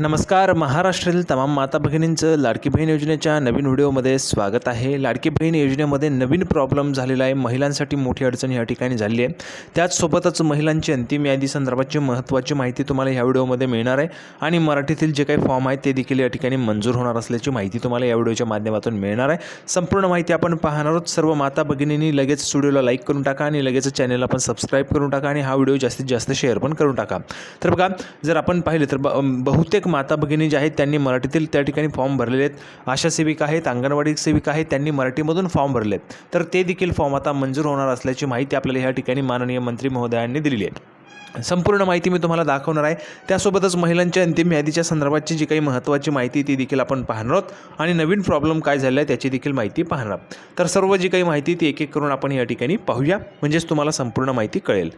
नमस्कार महाराष्ट्रातील तमाम माता भगिनींचं लाडकी बहीण योजनेच्या नवीन व्हिडिओमध्ये स्वागत आहे. लाडकी बहीण योजनेमध्ये नवीन प्रॉब्लेम झालेला आहे. महिलांसाठी मोठी अडचण या ठिकाणी झाली आहे. त्याचसोबतच महिलांची अंतिम यादी संदर्भाची महत्त्वाची माहिती तुम्हाला ह्या व्हिडिओमध्ये मिळणार आहे. आणि मराठीतील जे काही फॉर्म आहेत ते देखील या ठिकाणी मंजूर होणार असल्याची माहिती तुम्हाला या व्हिडिओच्या माध्यमातून मिळणार आहे. संपूर्ण माहिती आपण पाहणार आहोत. सर्व माता भगिनींनी लगेच व्हिडिओला लाईक करून टाका आणि लगेच चॅनलला पण सबस्क्राईब करून टाका आणि हा व्हिडिओ जास्तीत जास्त शेअर पण करून टाका. तर बघा जर आपण पाहिले तर ब बहुतेक माता भगिनी ज्या आहेत त्यांनी मराठीतील त्या ठिकाणी फॉर्म भरलेले आहेत. आशा सेविका आहेत अंगणवाडी सेविका आहेत त्यांनी मराठीमधून फॉर्म भरले आहेत. तर ते देखील फॉर्म आता मंजूर होणार असल्याची माहिती आपल्याला ह्या ठिकाणी माननीय मंत्री महोदयांनी दिलेली आहे. संपूर्ण माहिती मी तुम्हाला दाखवणार आहे. त्यासोबतच महिलांच्या अंतिम यादीच्या संदर्भातची जी काही महत्त्वाची माहिती ती देखील आपण पाहणार आहोत. आणि नवीन प्रॉब्लेम काय झाला आहे त्याची देखील माहिती पाहणार तर सर्व जी काही माहिती ती एक एक करून आपण या ठिकाणी पाहूया. म्हणजेच तुम्हाला संपूर्ण माहिती कळेल.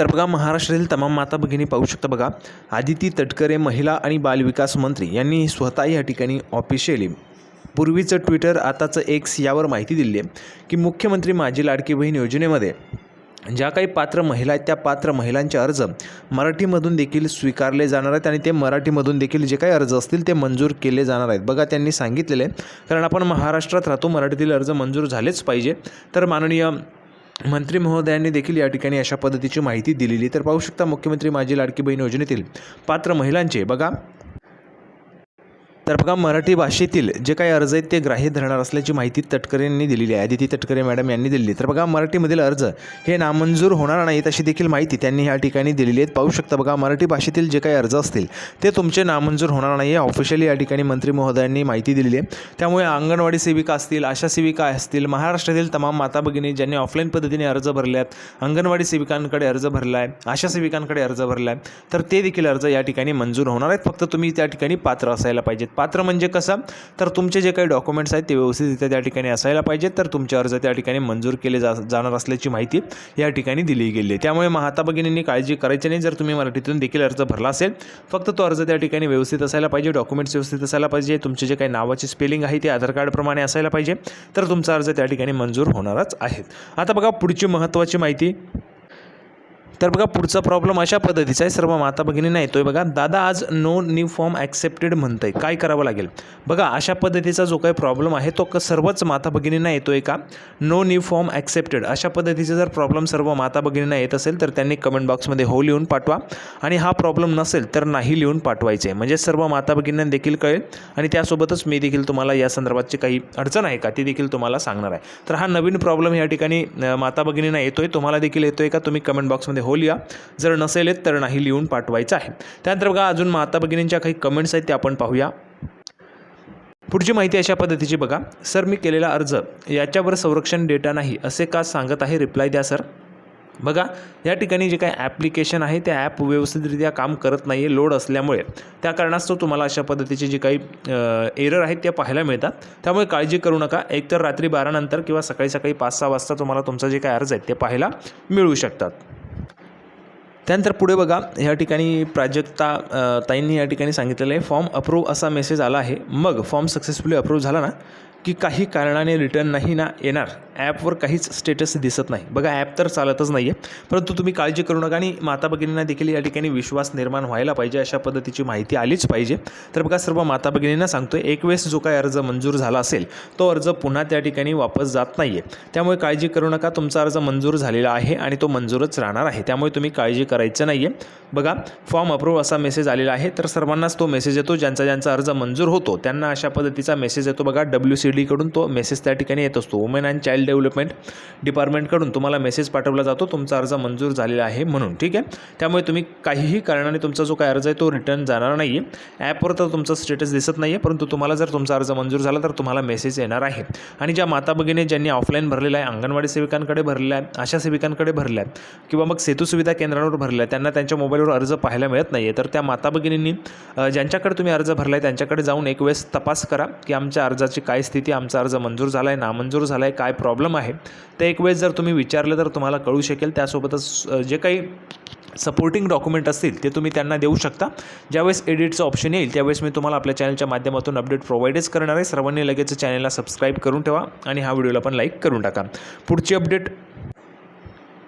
तर बघा महाराष्ट्रातील तमाम माता भगिनी पाहू शकता बघा आदिती तटकरे महिला आणि बालविकास मंत्री यांनी स्वतः या ठिकाणी ऑफिशियली पूर्वीचं ट्विटर आताचं एक्स यावर माहिती दिली आहे की मुख्यमंत्री माझी लाडकी बहीण योजनेमध्ये ज्या काही पात्र महिला आहेत त्या पात्र महिलांचे अर्ज मराठीमधून देखील स्वीकारले जाणार आहेत आणि ते मराठीमधून देखील जे काही अर्ज असतील ते मंजूर केले जाणार आहेत. बघा त्यांनी सांगितलेले आहे कारण आपण महाराष्ट्रात राहतो मराठीतील अर्ज मंजूर झालेच पाहिजे. तर माननीय मंत्री महोदयांनी देखील या ठिकाणी अशा पद्धतीची माहिती दिलेली तर पाहू शकता मुख्यमंत्री माझी लाडकी बहीण योजनेतील पात्र महिलांचे बघा तर बघा मराठी भाषेतील जे काही अर्ज आहेत ते ग्राह्य धरणार असल्याची माहिती तटकरे यांनी दिलेली आहे. आदिती तटकरे मॅडम यांनी दिली तर बघा मराठीमधील अर्ज हे नामंजूर होणार नाहीत अशी देखील माहिती त्यांनी ह्या ठिकाणी दिलेली आहेत पाहू शकता बघा मराठी भाषेतील जे काही अर्ज असतील ते तुमचे नामंजूर होणार नाही आहे ऑफिशियली या ठिकाणी मंत्री महोदयांनी माहिती दिलेली आहे. त्यामुळे अंगणवाडी सेविका असतील आशा सेविका असतील महाराष्ट्रातील तमाम माता भगिनी ज्यांनी ऑफलाईन पद्धतीने अर्ज भरले आहेत अंगणवाडी सेविकांकडे अर्ज भरला आहे आशा सेविकांकडे अर्ज भरला आहे तर ते देखील अर्ज या ठिकाणी मंजूर होणार आहेत. फक्त तुम्ही त्या ठिकाणी पात्र असायला पाहिजेत. पात्र म्हणजे कसं? तर तुमचे जे काही डॉक्युमेंट्स आहेत ते व्यवस्थितरित्या त्या ठिकाणी असायला पाहिजेत. तर तुमचे अर्ज त्या ठिकाणी मंजूर केले जा जाणार असल्याची माहिती या ठिकाणी दिली गेली आहे. त्यामुळे महाता भगिनींनी काळजी करायची नाही. जर तुम्ही मराठीतून देखील अर्ज भरला असेल फक्त तो अर्ज त्या ठिकाणी व्यवस्थित असायला पाहिजे. डॉक्युमेंट्स व्यवस्थित असायला पाहिजे. तुमचे जे काही नावाची स्पेलिंग आहे ते आधार कार्डप्रमाणे असायला पाहिजे. तर तुमचा अर्ज त्या ठिकाणी मंजूर होणारच आहे. आता बघा पुढची महत्त्वाची माहिती. तर बघा पुढचा प्रॉब्लेम अशा पद्धतीचा आहे. सर्व माता भगिनींना येतोय बघा दादा आज नो न्यू फॉर्म ॲक्सेप्टेड म्हणतंय. काय करावं लागेल? बघा अशा पद्धतीचा जो काही प्रॉब्लेम आहे तो क सर्वच माता भगिनींना येतो आहे का नो न्यू फॉर्म ॲक्सेप्टेड अशा पद्धतीचा जर प्रॉब्लेम सर्व माता भगिनींना येत असेल तर त्यांनी कमेंट बॉक्समध्ये हो लिहून पाठवा. आणि हा प्रॉब्लेम नसेल तर नाही लिहून पाठवायचे. म्हणजे सर्व माता भगिनींना देखील कळेल. आणि त्यासोबतच मी देखील तुम्हाला या संदर्भातची काही अडचण आहे का ती देखील तुम्हाला सांगणार आहे. तर हा नवीन प्रॉब्लेम या ठिकाणी माता भगिनींना येतोय. तुम्हाला देखील येतोय का? तुम्ही कमेंट बॉक्समध्ये हो लिहा जर नसेल येत तर नाही लिहून पाठवायचं आहे. त्यानंतर बघा अजून माता भगिनींच्या काही कमेंट्स आहेत ते आपण पाहूया. पुढची माहिती अशा पद्धतीची बघा. सर मी केलेला अर्ज याच्यावर संरक्षण डेटा नाही असे का सांगत आहे? रिप्लाय द्या सर. बघा या ठिकाणी जे काही ॲप्लिकेशन आहे ते ॲप व्यवस्थितरित्या काम करत नाही आहे लोड असल्यामुळे. त्या कारणास्तव तुम्हाला अशा पद्धतीचे जे काही एरर आहेत त्या पाहायला मिळतात. त्यामुळे काळजी करू नका. एकतर रात्री बारानंतर किंवा सकाळी सकाळी पाच सहा वाजता तुम्हाला तुमचा जे काही अर्ज आहेत ते पाहायला मिळू शकतात. त्यानंतर पुढे बघा ह्या ठिकाणी प्राजक्ता ताईंनी या ठिकाणी सांगितलेलं आहे फॉर्म अप्रूव्ह असा मेसेज आला आहे. मग फॉर्म सक्सेसफुली अप्रूव्ह झाला ना की काही कारणाने रिटर्न नाही ना येणार. ॲपवर काहीच स्टेटस दिसत नाही. बघा ॲप तर चालतच नाही आहे परंतु तुम्ही काळजी करू नका आणि माता भगिनींना देखील या ठिकाणी विश्वास निर्माण व्हायला पाहिजे अशा पद्धतीची माहिती आलीच पाहिजे. तर बघा सर्व माता भगिनींना सांगतो एक वेळेस जो काही अर्ज मंजूर झाला असेल तो अर्ज पुन्हा त्या ठिकाणी वापस जात नाही आहे त्यामुळे काळजी करू नका तुमचा अर्ज मंजूर झालेला आहे आणि तो मंजूरच राहणार आहे. त्यामुळे तुम्ही काळजी करायचं नाही आहे बघा फॉर्म अप्रूव्ह असा मेसेज आलेला आहे. तर सर्वांनाच तो मेसेज येतो ज्यांचा ज्यांचा अर्ज मंजूर होतो त्यांना अशा पद्धतीचा मेसेज येतो. बघा डब्ल्यू सी डीकडून तो मेसेज त्या ठिकाणी येत असतो. वुमेन अँड चाइल्ड डेव्हलपमेंट डिपार्टमेंटकडून तुम्हाला मेसेज पाठवला जातो. तुमचा अर्ज मंजूर झालेला आहे म्हणून. ठीक आहे? त्यामुळे तुम्ही काहीही कारणाने तुमचा जो काय अर्ज आहे तो रिटर्न जाणार नाही आहे ॲपवर तर तुमचा स्टेटस दिसत नाही आहे परंतु तुम्हाला जर तुमचा अर्ज मंजूर झाला तर तुम्हाला मेसेज येणार आहे. आणि ज्या माता भगिनी ज्यांनी ऑफलाईन भरलेला आहे अंगणवाडी सेविकांकडे भरलेला आहे आशा सेविकांकडे भरलेला आहे किंवा मग सेतू सुविधा केंद्रावर भरलेला आहे त्यांना त्यांच्या मोबाईलवर अर्ज पाहायला मिळत नाही आहे तर त्या माता भगिनींनी ज्यांच्याकडे तुम्ही अर्ज भरला आहे त्यांच्याकडे जाऊन एक वेळेस तपास करा की आमच्या अर्जाची काय स्थिती आमचा अर्ज मंजूर झाला आहे नामंजूर झाला आहे काय प्रॉब्लेम आहे ते एक वेळेस जर तुम्ही विचारलं तर तुम्हाला कळू शकेल. त्यासोबतच जे काही सपोर्टिंग डॉक्युमेंट असतील ते तुम्ही त्यांना देऊ शकता. ज्यावेळेस एडिटचं ऑप्शन येईल त्यावेळेस मी तुम्हाला आपल्या चॅनलच्या माध्यमातून अपडेट प्रोव्हाइडच करणार आहे. सर्वांनी लगेच चॅनलला सबस्क्राईब करून ठेवा आणि हा व्हिडिओला पण लाईक करून टाका. पुढची अपडेट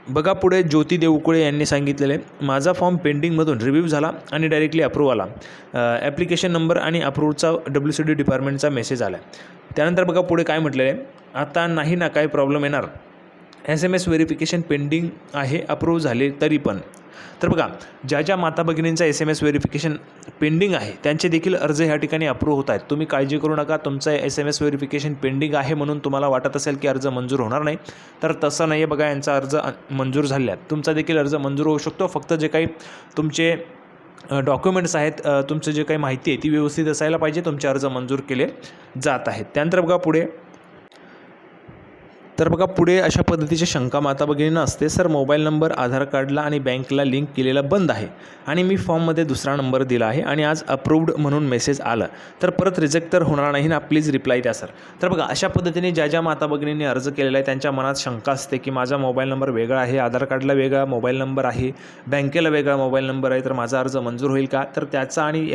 बघा पुढे ज्योती देवकुळे यांनी सांगितलेले माझा फॉर्म पेंडिंगमधून रिव्ह्यू झाला आणि डायरेक्टली अप्रूव्ह आला. ॲप्लिकेशन नंबर आणि अप्रूव्हचा डब्ल्यू सी डी डिपार्टमेंटचा मेसेज आला त्यानंतर बघा पुढे काय म्हटलेलं आहे आता नाही ना काय प्रॉब्लेम येणार. S M S verification pending आहे अप्रूव्ह झाले तरी पण. तर बघा ज्या ज्या माता भगिनींचा S M S verification pending आहे त्यांचे देखील अर्ज ह्या ठिकाणी अप्रूव्ह होत आहेत. तुम्ही काळजी करू नका तुमचं S M S verification pending आहे म्हणून तुम्हाला वाटत असेल की अर्ज मंजूर होणार नाही तर तसं नाही आहे बघा यांचा अर्ज मंजूर झालेला आहे तुमचा देखील अर्ज मंजूर होऊ शकतो फक्त जे काही तुमचे डॉक्युमेंट्स आहेत तुमचं जे काही माहिती आहे ती व्यवस्थित असायला पाहिजे तुमचे अर्ज मंजूर केले जात आहेत. त्यानंतर बघा पुढे तर बघा पुढे अशा पद्धतीची शंका माता भगिनींना असते. सर मोबाईल नंबर आधार कार्डला आणि बँकला लिंक केलेला बंद आहे आणि मी फॉर्ममध्ये दुसरा नंबर दिला आहे आणि आज अप्रूव्ड म्हणून मेसेज आला. तर परत रिजेक्ट तर होणार नाही ना? प्लीज रिप्लाय द्या सर तर बघा अशा पद्धतीने ज्या ज्या माता भगिनींनी अर्ज केलेला आहे त्यांच्या मनात शंका असते की माझा मोबाईल नंबर वेगळा आहे आधार कार्डला वेगळा मोबाईल नंबर आहे बँकेला वेगळा मोबाईल नंबर आहे तर माझा अर्ज मंजूर होईल का? तर त्याचा आणि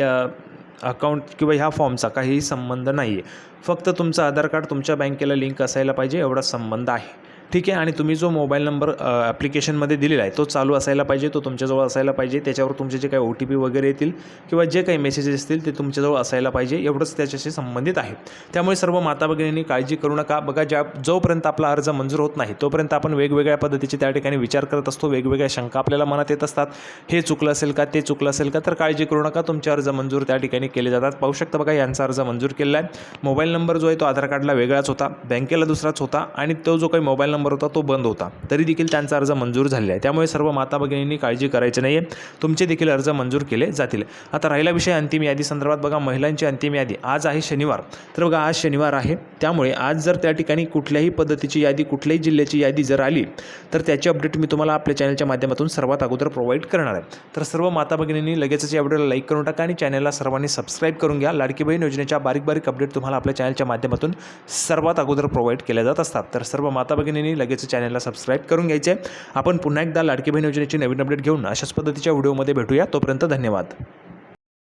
अकाउंट किंवा ह्या फॉर्मचा काहीही संबंध नाही आहे फक्त तुमचं आधार कार्ड तुमच्या बँकेला लिंक असायला पाहिजे एवढा संबंध आहे. ठीक आहे आणि तुम्ही जो मोबाईल नंबर ॲप्लिकेशनमध्ये दिलेला आहे तो चालू असायला पाहिजे तो तुमच्याजवळ असायला पाहिजे त्याच्यावर तुमचे जे काही ओ टी पी वगैरे येतील किंवा जे काही मेसेजेस असतील ते तुमच्याजवळ असायला पाहिजे एवढंच त्याच्याशी संबंधित आहे. त्यामुळे सर्व माता भगिनींनी काळजी करू नका. बघा ज्या जोपर्यंत आपला अर्ज मंजूर होत नाही तोपर्यंत आपण वेगवेगळ्या पद्धतीचे त्या ठिकाणी विचार करत असतो वेगवेगळ्या शंका आपल्याला मनात येत असतात. हे चुकलं असेल का ते चुकलं असेल का तर काळजी करू नका. तुमचे अर्ज मंजूर त्या ठिकाणी केले जातात. पाहू शकता बघा यांचा अर्ज मंजूर केलेला आहे. मोबाईल नंबर जो आहे तो आधार कार्डला वेगळाच होता बँकेला दुसराच होता आणि तो जो काही मोबाईल नंबर नंबर होता तो बंद होता. तरी देखील त्यांचा अर्ज मंजूर झालेला आहे. त्यामुळे सर्व माता भगिनींनी काळजी करायची नाही आहे तुमचे देखील अर्ज मंजूर केले जातील. आता राहिला विषय अंतिम यादी संदर्भात बघा. महिलांची अंतिम यादी. आज आहे शनिवार. तर बघा आज शनिवार आहे. त्यामुळे आज जर त्या ठिकाणी कुठल्याही पद्धतीची यादी कुठल्याही जिल्ह्याची यादी जर आली तर त्याची अपडेट मी तुम्हाला आपल्या चॅनलच्या माध्यमातून सर्वात अगोदर प्रोव्हाइड करणार आहे. तर सर्व माता भगिनींनी लगेचच या व्हिडिओला लाईक करून टाका आणि चॅनलला सर्वांनी सबस्क्राईब करून घ्या. लाडकी बहीण योजनेच्या बारीक बारीक अपडेट तुम्हाला आपल्या चॅनलच्या माध्यमातून सर्वात अगोदर प्रोव्हाइड केल्या जात असतात. तर सर्व माता भगिनींनी लगेच चॅनलला सबस्क्राईब करून घ्यायचे. आपण पुन्हा एकदा लाडकी बहीण योजनेची नवीन अपडेट घेऊन अशाच पद्धतीच्या व्हिडिओमध्ये भेटूया. तोपर्यंत धन्यवाद.